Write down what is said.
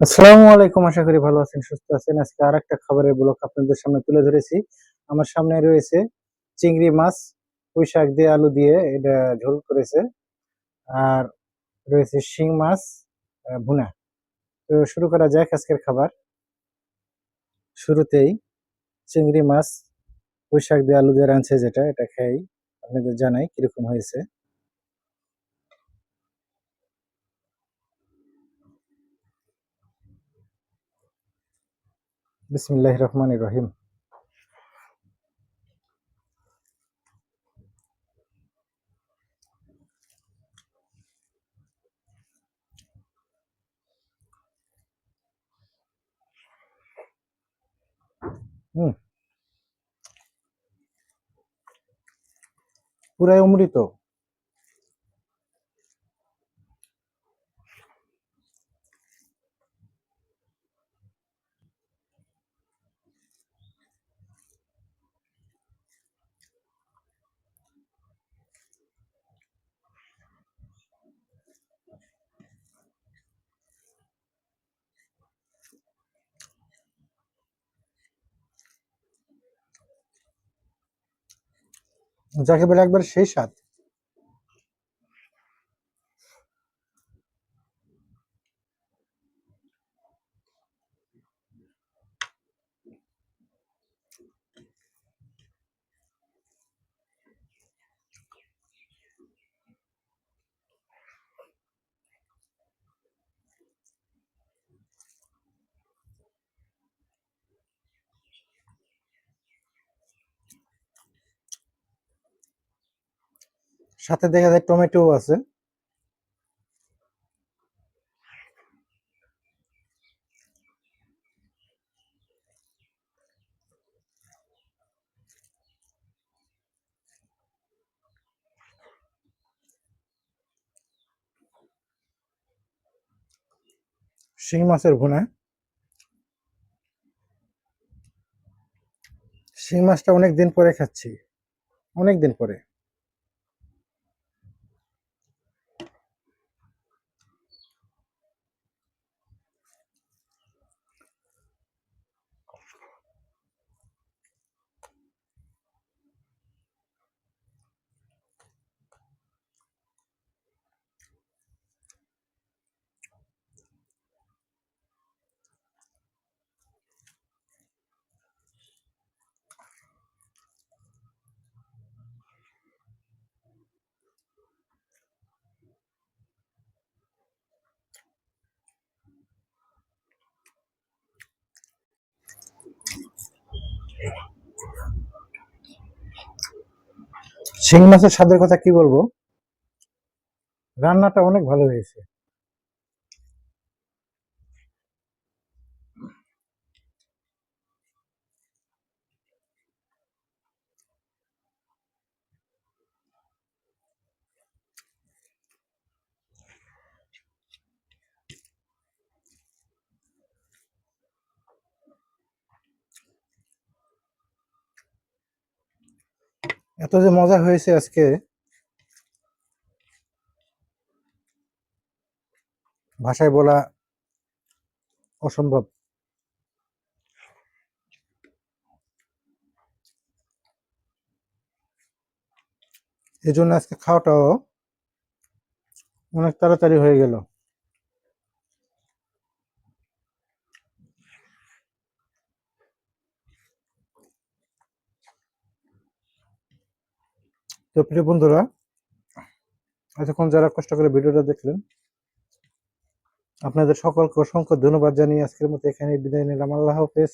আসসালামু আলাইকুম, আশা করি ভালো আছেন, সুস্থ আছেন। আজকে আর একটা খাবারের ব্লক আপনাদের সামনে তুলে ধরেছি। আমার সামনে রয়েছে চিংড়ি মাছ, পুঁই শাক দিয়ে আলু দিয়ে এটা ঝোল করেছে। আর রয়েছে শিং মাছ ভুনা। তো শুরু করা যাক আজকের খাবার। শুরুতেই চিংড়ি মাছ, পুঁই শাক দিয়ে আলু দিয়ে রাঁধছে যেটা, এটা খেয়েই আপনাদের জানাই কীরকম হয়েছে। বিসমিল্লাহ রহমান রহিম হুম। পুরাই অমৃত। যাকে বলে একবার সেই স্বাদ। সাথে দেখা যায় টমেটো আছে। শিং মাছের ভুনা। শিং মাছটা অনেক দিন পরে খাচ্ছি। অনেক দিন পরে। শিং মাছের স্বাদের কথা কি বলব? রান্নাটা অনেক ভালো হয়েছে। এত যে মজা হয়েছে আজকে। ভাষায় বলা অসম্ভব। এই জন্য আজকে খাওয়াটাও অনেক তাড়াতাড়ি হয়ে গেল। তো প্রিয় বন্ধুরা, এতক্ষণ যারা কষ্ট করে ভিডিওটা দেখলেন, আপনাদের সকলকে অসংখ্য ধন্যবাদ জানিয়ে আজকের মতো এখানে বিদায় নিলাম। আল্লাহ হাফেজ।